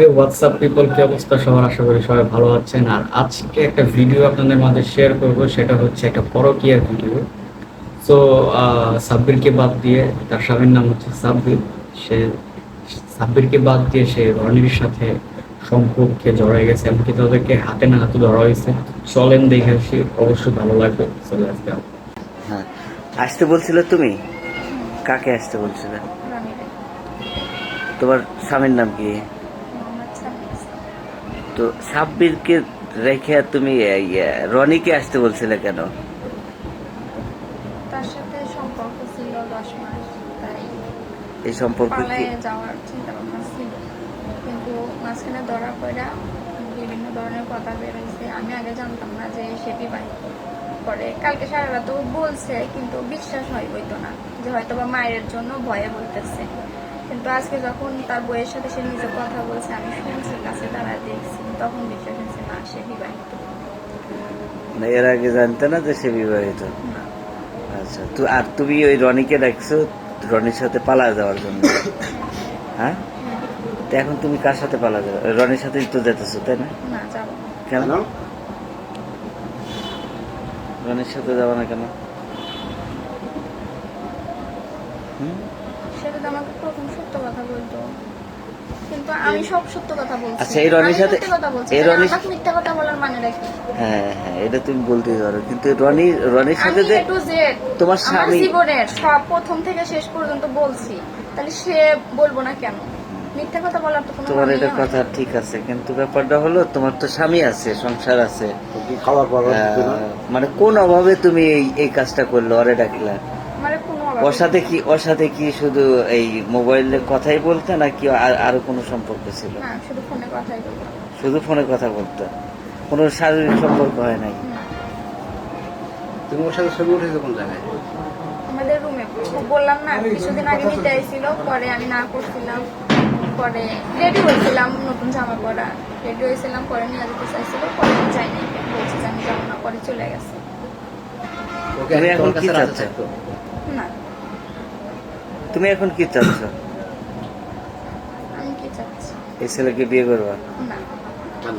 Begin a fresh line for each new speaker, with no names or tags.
হে WhatsApp people কি অবস্থা সবার আশা করি সবাই ভালো আছেন। আর আজকে একটা ভিডিও আপনাদের মাঝে শেয়ার করব সেটা হচ্ছে একটা পরকীয়ার ভিডিও সো সাব্বিরকে বাদ দিয়ে তার স্বামীর নাম হচ্ছে সাব্বির। সে সাব্বিরকে বাদ দিয়ে সে রনির সাথে সম্পর্কে জড়াই গেছে এমনকি তাদেরকে হাতে না হাতে ধরা হয়েছে। চলেন দেখে আসি অবশ্যই ভালো লাগবে। চলে আসবে
হ্যাঁ আসতে বলছিল তুমি? কাকে আসতে বলছিলে? তোমার স্বামীর নাম কি? তো সাব্বিরকে রেখে তুমি রনিকে আসতে বলছিলে কেন?
তার সাথে সম্পর্ক ছিল দশ মাস তাই
এই সম্পর্ক কি?
যাওয়ার চিন্তা ভাবনা ছিল। কিন্তু মাঝখানে ধরা পড়া বিভিন্ন ধরনের কথা বেরোইছে। আমি আগে জানতাম না যে সে বিবাহিত পরে কালকে সারা রাত বলছে কিন্তু বিশ্বাস হয় হইতো না যে হয়তো বা মায়ের জন্য ভয়ে বলতেছে। কিন্তু আজকে যখন তার বইয়ের সাথে সে নিজে কথা বলছে আমি শুনছি কাছে তারা দেখছি তখন বিশ্বাস হয়েছে না সে বিবাহিত।
না, এর আগে জানতে না যে সে বিবাহিত?
না।
আচ্ছা তো আর তুমি ওই রনিকে রাখছো রনির সাথে পালা যাওয়ার জন্য? হ্যাঁ? তো এখন তুমি কার সাথে পালা যাবে? রনির সাথেই তো যেতেছো তাই না?
না
কেন? রনির সাথে যাব না কেন? হুম?
সে যদি আমাকে প্রথম সত্য কথা বলতো কিন্তু আমি সব সত্য কথা বলছি।
আচ্ছা, এই রনির সাথে-
মিথ্যে কথা বলছি।
এই
তাহলে মিথ্যা কথা বলার মানে রাখি
হ্যাঁ হ্যাঁ এটা তুমি বলতেই পারো। কিন্তু রনি রনির সাথে যে
এ টু জেড
তোমার স্বামী-
জীবনের সব প্রথম থেকে শেষ পর্যন্ত বলছি। তাহলে সে বলব না কেন? মিথ্যা কথা বলার তো কোনো
তোমার এটা কথা ঠিক আছে কিন্তু ব্যাপারটা হলো তোমার তো স্বামী আছে সংসার আছে।
খাবার
মানে কোন অভাবে তুমি এই এই কাজটা করল ওরে ডাকলা? ওর সাথে কি ওর সাথে কি শুধু এই মোবাইলে কথাই বলতে নাকি আর আরও কোনো সম্পর্ক ছিল?
শুধু ফোনে কথাই বলব
শুধু ফোনে কথা বলতো? কোনো শারীরিক সম্পর্ক হয় নাই?
তুমি ওর সাথে ছবি উঠেছো কোন জায়গায়?
আমাদের রুমে। বললাম না কিছুদিন আগে নিতে আইছিল পরে আমি না করছিলাম পরে রেডি হয়েছিলাম নতুন জামা পরা। রেডি হয়েছিলাম পরে নিয়ে যেতে চাইছিল পরে আমি যাই নাই বলছি যে আমি যাব না পরে চলে গেছে।
ওকে
এখন কি চাচ্ছ?
না।
তুমি এখন কি চাচ্ছ?
আমি কি চাচ্ছি?
এই ছেলেকে বিয়ে করবা?
না।
কেন?